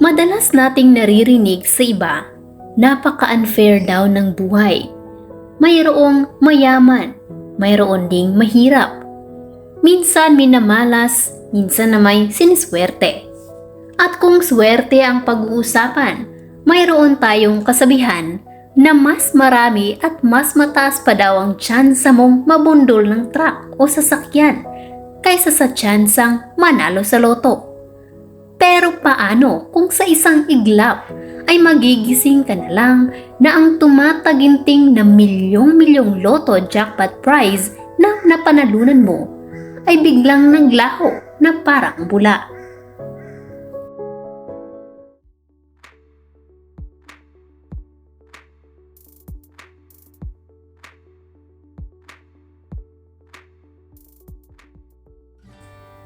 Madalas nating naririnig sa iba, napaka-unfair daw ng buhay. Mayroong mayaman, mayroon ding mahirap. Minsan minamalas, minsan na may siniswerte. At kung swerte ang pag-uusapan, mayroon tayong kasabihan na mas marami at mas mataas pa daw ang tsansa mong mabundol ng truck o sasakyan kaysa sa tsansang manalo sa loto. Pero paano kung sa isang iglap ay magigising ka na lang na ang tumataginting na milyong-milyong loto jackpot prize na napanalunan mo ay biglang naglaho na parang bula.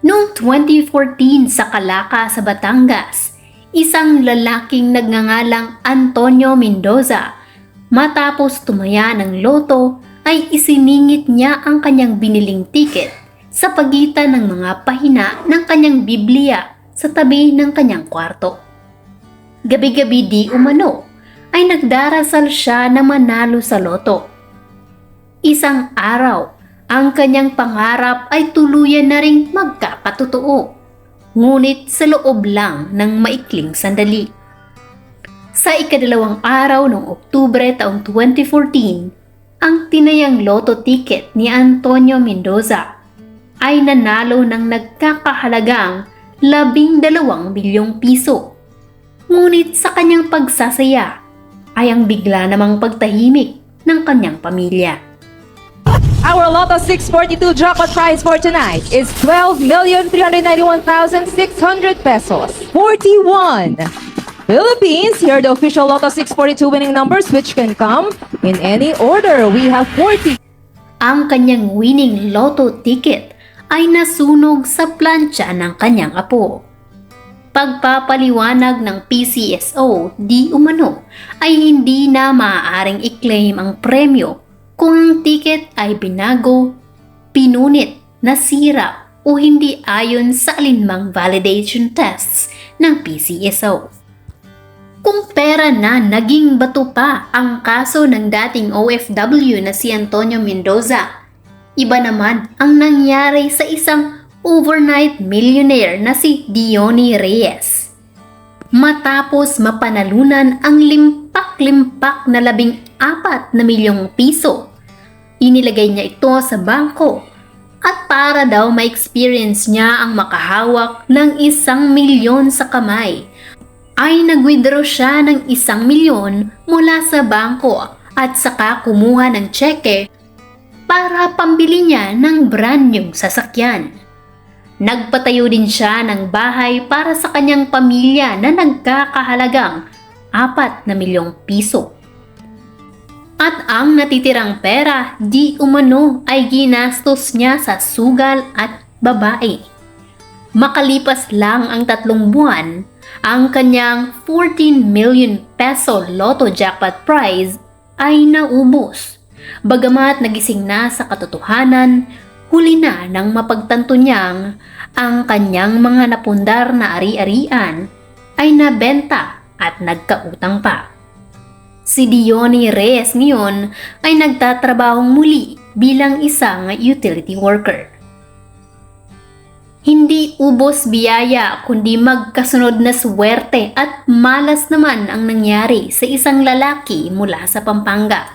Noong 2014 sa Calaca sa Batangas, isang lalaking nagngangalang Antonio Mendoza matapos tumaya ng loto ay isiningit niya ang kanyang biniling tiket sa pagitan ng mga pahina ng kanyang Biblia sa tabi ng kanyang kwarto. Gabi-gabi di umano ay nagdarasal siya na manalo sa loto. Isang araw ang kanyang pangarap ay tuluyan na ring magkakatotoo, ngunit sa loob lang ng maikling sandali. Sa ikadalawang araw ng Oktubre taong 2014, ang tinayang loto ticket ni Antonio Mendoza ay nanalo ng nagkakahalagang labing dalawang bilyong piso. Ngunit sa kanyang pagsasaya ay ang bigla namang pagtahimik ng kanyang pamilya. Our Lotto 642 jackpot prize for tonight is 12,391,600 pesos. 41. Philippines, here are the official Lotto 642 winning numbers which can come in any order. We have 40. Ang kanyang winning lotto ticket ay nasunog sa plancha ng kanyang apo. Pagpapaliwanag ng PCSO, di umano, ay hindi na maaaring i-claim ang premyo kung ang ticket ay binago, pinunit, nasira o hindi ayon sa alinmang validation tests ng PCSO. Kung pera na naging bato pa ang kaso ng dating OFW na si Antonio Mendoza, iba naman ang nangyari sa isang overnight millionaire na si Diony Reyes. Matapos mapanalunan ang limpak-limpak na labing apat na milyong piso, inilagay niya ito sa bangko at para daw ma-experience niya ang makahawak ng isang milyon sa kamay ay nag-withdraw siya ng isang milyon mula sa bangko at saka kumuha ng tseke para pambili niya ng brand new sasakyan. Nagpatayo din siya ng bahay para sa kanyang pamilya na nagkakahalagang 4 na milyong piso. At ang natitirang pera di umano ay ginastos niya sa sugal at babae. Makalipas lang ang tatlong buwan, ang kanyang 14 million peso lotto jackpot prize ay naubos. Bagamat nagising na sa katotohanan, huli na nang mapagtanto niyang ang kanyang mga napundar na ari-arian ay nabenta at nagkautang pa. Si Diony Reyes ngayon ay nagtatrabahong muli bilang isang utility worker. Hindi ubos biyaya kundi magkasunod na swerte at malas naman ang nangyari sa isang lalaki mula sa Pampanga.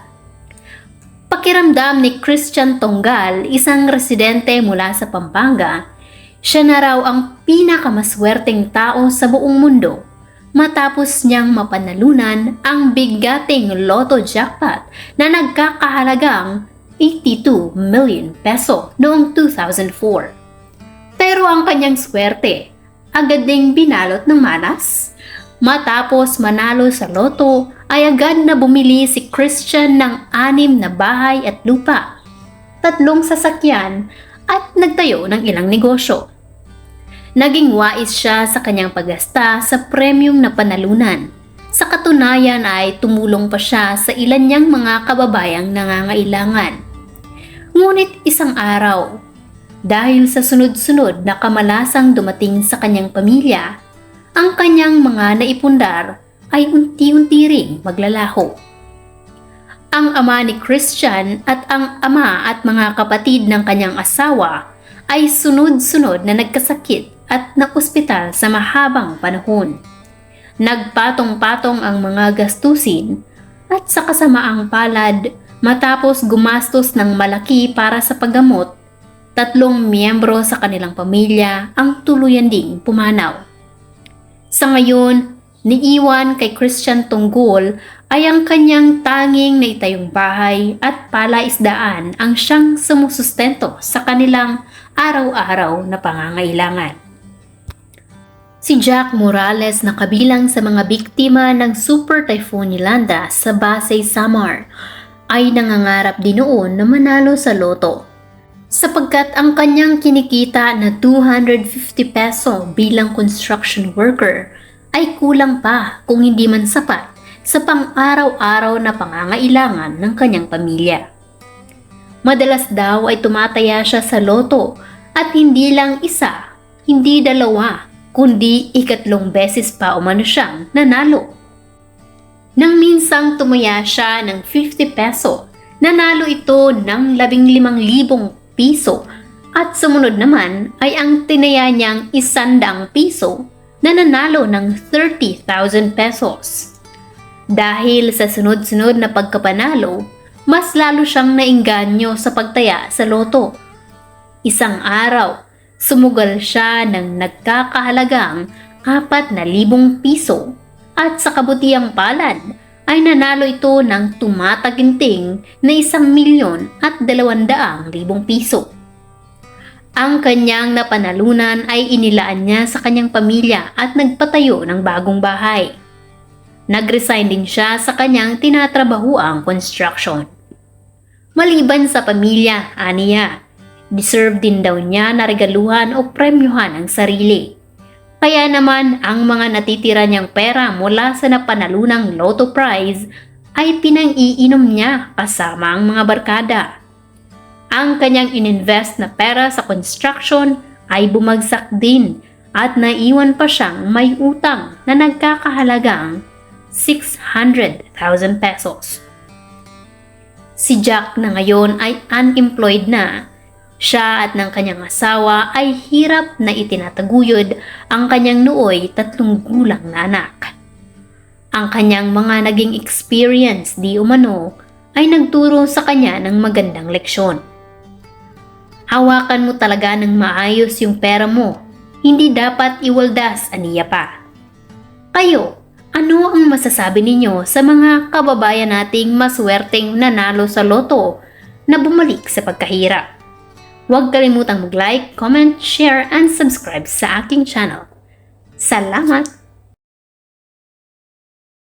Pakiramdam ni Christian Tonggal, isang residente mula sa Pampanga, siya na raw ang pinakamaswerteng tao sa buong mundo matapos niyang mapanalunan ang bigating lotto jackpot na nagkakahalagang 82 million peso noong 2004. Pero ang kanyang swerte, agad ding binalot ng malas. Matapos manalo sa loto, ay agad na bumili si Christian ng anim na bahay at lupa, tatlong sasakyan at nagtayo ng ilang negosyo. Naging wais siya sa kanyang paggasta sa premium na panalunan. Sa katunayan ay tumulong pa siya sa ilan niyang mga kababayang nangangailangan. Ngunit isang araw, dahil sa sunod-sunod na kamalasang dumating sa kanyang pamilya, ang kanyang mga naipundar ay unti-unti ring maglalaho. Ang ama ni Christian at ang ama at mga kapatid ng kanyang asawa ay sunod-sunod na nagkasakit at naospital sa mahabang panahon. Nagpatong-patong ang mga gastusin at sa kasamaang palad matapos gumastos ng malaki para sa paggamot, tatlong miyembro sa kanilang pamilya ang tuluyan ding pumanaw. Sa ngayon, niiwan kay Christian Tunggol ay ang kanyang tanging na itayong bahay at palaisdaan ang siyang sumusustento sa kanilang araw-araw na pangangailangan. Si Jack Morales na kabilang sa mga biktima ng Super Typhoon Yolanda sa Basay, Samar ay nangangarap din noon na manalo sa loto. Sapagkat ang kanyang kinikita na 250 peso bilang construction worker ay kulang pa kung hindi man sapat sa pang-araw-araw na pangangailangan ng kanyang pamilya. Madalas daw ay tumataya siya sa loto at hindi lang isa, hindi dalawa, kundi ikatlong beses pa umano siyang nanalo. Nang minsang tumaya siya ng 50 peso, nanalo ito ng 15,000 piso at sumunod naman ay ang tinaya niyang isandang piso na nanalo ng 30,000 pesos. Dahil sa sunod-sunod na pagkapanalo, mas lalo siyang nainganyo sa pagtaya sa loto. Isang araw, sumugal siya ng nagkakahalagang 4,000 piso at sa kabutiang palad ay nanalo ito ng tumataginting na isang milyon at dalawandaang libong piso. Ang kanyang napanalunan ay inilaan niya sa kanyang pamilya at nagpatayo ng bagong bahay. Nag-resign din siya sa kanyang tinatrabahuang construction. Maliban sa pamilya, aniya, deserve din daw niya na regaluhan o premyuhan ang sarili. Kaya naman ang mga natitira niyang pera mula sa napanalunang lotto prize ay pinang-iinom niya kasama ang mga barkada. Ang kanyang ininvest na pera sa construction ay bumagsak din at naiwan pa siyang may utang na nagkakahalagang 600,000 pesos. Si Jack na ngayon ay unemployed na. Siya at ng kanyang asawa ay hirap na itinataguyod ang kanyang nooy tatlong gulang na anak. Ang kanyang mga naging experience di umano ay nagturo sa kanya ng magandang leksyon. Hawakan mo talaga ng maayos yung pera mo. Hindi dapat iwaldas aniya pa. Kayo, ano ang masasabi ninyo sa mga kababayan nating maswerteng nanalo sa loto na bumalik sa pagkahirap? Huwag kalimutang mag-like, comment, share, and subscribe sa aking channel. Salamat!